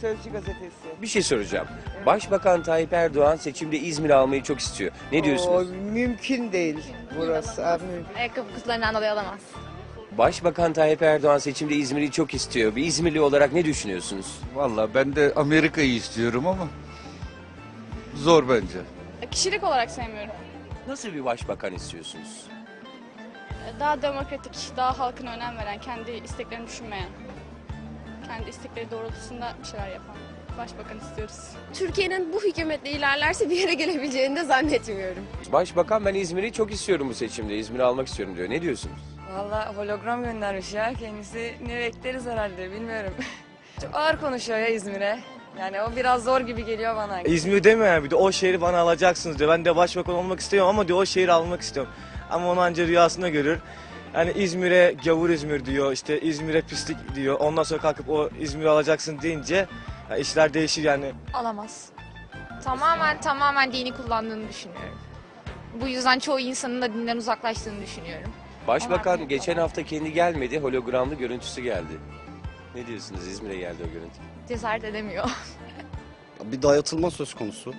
Sözcü gazetesi. Bir şey soracağım. Başbakan Tayyip Erdoğan seçimde İzmir almayı çok istiyor. Ne diyorsunuz? O mümkün değil burası. Abi. Ayakkabı kutularından dolayı alamaz. Başbakan Tayyip Erdoğan seçimde İzmir'i çok istiyor. Bir İzmirli olarak ne düşünüyorsunuz? Valla ben de Amerika'yı istiyorum ama zor bence. Kişilik olarak sevmiyorum. Nasıl bir başbakan istiyorsunuz? Daha demokratik, daha halkına önem veren, kendi isteklerini düşünmeyen, kendi istekleri doğrultusunda bir şeyler yapan başbakan istiyoruz. Türkiye'nin bu hükümetle ilerlerse bir yere gelebileceğini de zannetmiyorum. Başbakan ben İzmir'i çok istiyorum bu seçimde. İzmir'i almak istiyorum diyor. Ne diyorsunuz? Valla hologram göndermiş ya kendisi. Ne bekleriz herhalde bilmiyorum. Çok ağır konuşuyor ya İzmir'e. Yani o biraz zor gibi geliyor bana. İzmir demiyor yani bir de o şehri bana alacaksınız diyor. Ben de başbakan olmak istiyorum ama diyor o şehri almak istiyorum. Ama onu anca rüyasında görür. Yani İzmir'e gavur İzmir diyor, işte İzmir'e pislik diyor. Ondan sonra kalkıp o İzmir'i alacaksın deyince ya işler değişir yani. Alamaz. Tamamen tamamen dini kullandığını düşünüyorum. Bu yüzden çoğu insanın da dinden uzaklaştığını düşünüyorum. Başbakan Onlar- geçen hafta kendi gelmedi. Hologramlı görüntüsü geldi. Ne diyorsunuz? İzmir'e geldi o görüntü. Cesaret edemiyor. Bir dayatılma söz konusu.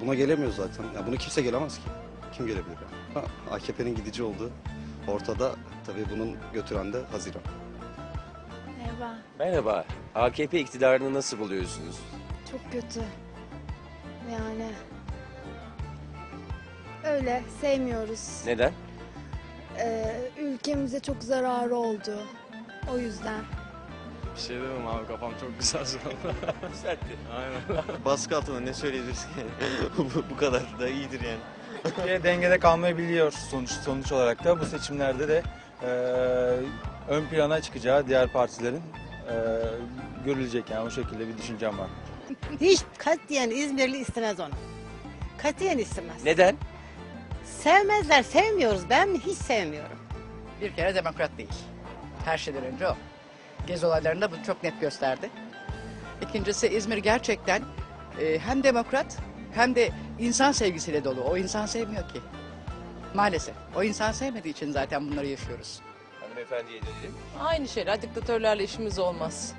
Buna gelemiyor zaten. Ya bunu kimse gelemez ki. Kim gelebilir yani? Ha, AKP'nin gidici olduğu ortada. Tabii bunun götüren de Haziran. Merhaba. Merhaba. AKP iktidarını nasıl buluyorsunuz? Çok kötü. Yani öyle sevmiyoruz. Neden? Ee, ülkemize çok zararı oldu. O yüzden. Bir şey demem abi kafam çok güzel şu Güzeldi. Aynen. Baskı altında ne söyleyebiliriz ki? bu, bu kadar da iyidir yani. Türkiye dengede kalmayı biliyor sonuç sonuç olarak da bu seçimlerde de eee, ön plana çıkacağı diğer partilerin eee, görülecek yani o şekilde bir düşüncem var. Hiç katiyen İzmirli istemez onu. Katiyen istemez. Neden? Sevmezler, sevmiyoruz. Ben hiç sevmiyorum. Bir kere demokrat değil. Her şeyden önce o. Gezi olaylarında bu çok net gösterdi. İkincisi İzmir gerçekten e, hem demokrat hem de insan sevgisiyle dolu. O insan sevmiyor ki. Maalesef. O insan sevmediği için zaten bunları yaşıyoruz. Hanımefendiye dedim. Aynı şeyler. Diktatörlerle işimiz olmaz.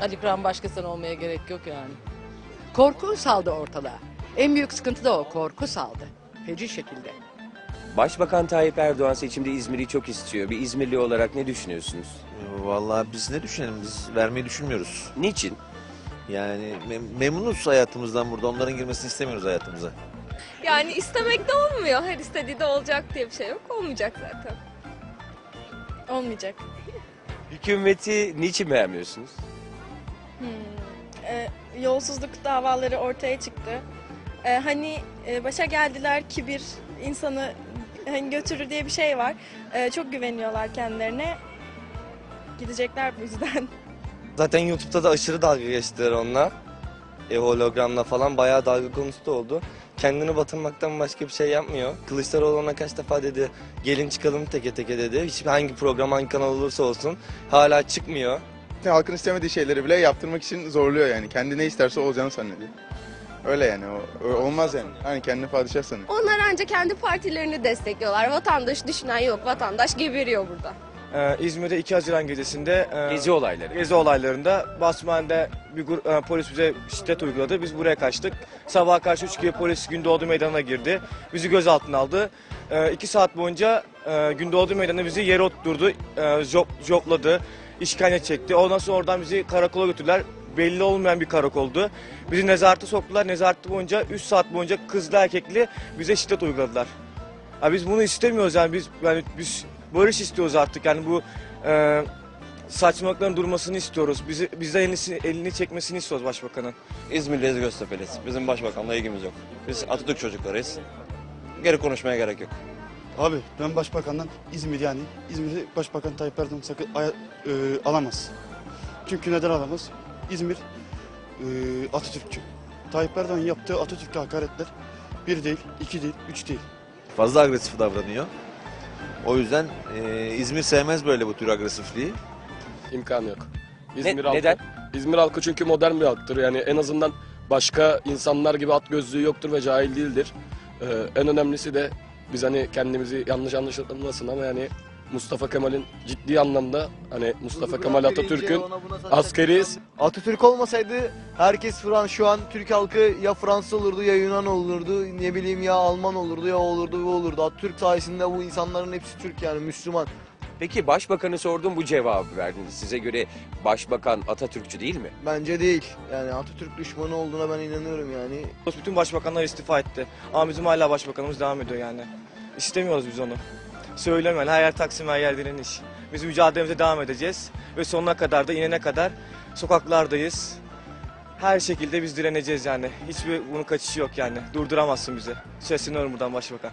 Ali Kıran başkasından olmaya gerek yok yani. Korku saldı ortalığa. En büyük sıkıntı da o. Korku saldı. Feci şekilde. Başbakan Tayyip Erdoğan seçimde İzmir'i çok istiyor. Bir İzmirli olarak ne düşünüyorsunuz? Vallahi biz ne düşünelim? Biz vermeyi düşünmüyoruz. Niçin? Yani mem- memnunuz hayatımızdan burada. Onların girmesini istemiyoruz hayatımıza. Yani istemek de olmuyor. Her istediği de olacak diye bir şey yok. Olmayacak zaten. Olmayacak. Hükümeti niçin beğenmiyorsunuz? Hmm. Ee, yolsuzluk davaları ortaya çıktı. Ee, hani e, başa geldiler kibir insanı hani götürür diye bir şey var. Ee, çok güveniyorlar kendilerine. Gidecekler bu yüzden. Zaten YouTube'da da aşırı dalga geçtiler onunla. E, hologramla falan bayağı dalga konusu da oldu. Kendini batırmaktan başka bir şey yapmıyor. Kılıçdaroğlu ona kaç defa dedi gelin çıkalım teke teke dedi. Hiç hangi program hangi kanal olursa olsun hala çıkmıyor. Halkın istemediği şeyleri bile yaptırmak için zorluyor yani. Kendi ne isterse olacağını zannediyor. Öyle yani. O, o- olmaz yani. Hani kendini padişah sanıyor. Onlar ancak kendi partilerini destekliyorlar. Vatandaş düşünen yok. Vatandaş geberiyor burada. Ee, İzmir'de 2 Haziran gecesinde e, Gezi olayları. Gezi olaylarında Basman'da bir gru- e, polis bize şiddet uyguladı. Biz buraya kaçtık. Sabaha karşı 3 gibi polis Gündoğdu Meydanı'na girdi. Bizi gözaltına aldı. 2 saat boyunca e, Gündoğdu Meydanı'nda bizi yere oturttu. E, job, jopladı. işkence çekti. Ondan sonra oradan bizi karakola götürdüler. Belli olmayan bir karakoldu. Bizi nezarete soktular. Nezarette boyunca 3 saat boyunca kızlı erkekli bize şiddet uyguladılar. Ya biz bunu istemiyoruz yani biz yani biz barış istiyoruz artık yani bu e, saçmalıkların durmasını istiyoruz. Bizi bizden elini, elini çekmesini istiyoruz başbakanın. İzmirliyiz Göztepe'liyiz. Bizim başbakanla ilgimiz yok. Biz Atatürk çocuklarıyız. Geri konuşmaya gerek yok. Abi ben başbakandan İzmir yani İzmir'i başbakan Tayyip Erdoğan sakın aya- e, alamaz. Çünkü neden alamaz? İzmir e, Atatürkçü. Tayyip Erdoğan yaptığı Atatürk'e hakaretler bir değil, iki değil, üç değil. Fazla agresif davranıyor. O yüzden e, İzmir sevmez böyle bu tür agresifliği. İmkanı yok. Ne- neden? İzmir halkı çünkü modern bir halktır. Yani en azından başka insanlar gibi at gözlüğü yoktur ve cahil değildir. Ee, en önemlisi de biz hani kendimizi yanlış anlaşılmasın ama yani Mustafa Kemal'in ciddi anlamda hani Mustafa Kemal Atatürk'ün askeriyiz. Atatürk olmasaydı herkes Frans şu an Türk halkı ya Fransız olurdu ya Yunan olurdu ne bileyim ya Alman olurdu ya olurdu bu olurdu. Atatürk sayesinde bu insanların hepsi Türk yani Müslüman. Peki başbakanı sordum bu cevabı verdiniz. Size göre başbakan Atatürkçü değil mi? Bence değil. Yani Atatürk düşmanı olduğuna ben inanıyorum yani. Bütün başbakanlar istifa etti. Ama bizim hala başbakanımız devam ediyor yani. İstemiyoruz biz onu. Söyleme her yer Taksim her yer direniş. Biz mücadelemize devam edeceğiz. Ve sonuna kadar da inene kadar sokaklardayız. Her şekilde biz direneceğiz yani. Hiçbir bunun kaçışı yok yani. Durduramazsın bizi. Sesleniyorum buradan başbakan.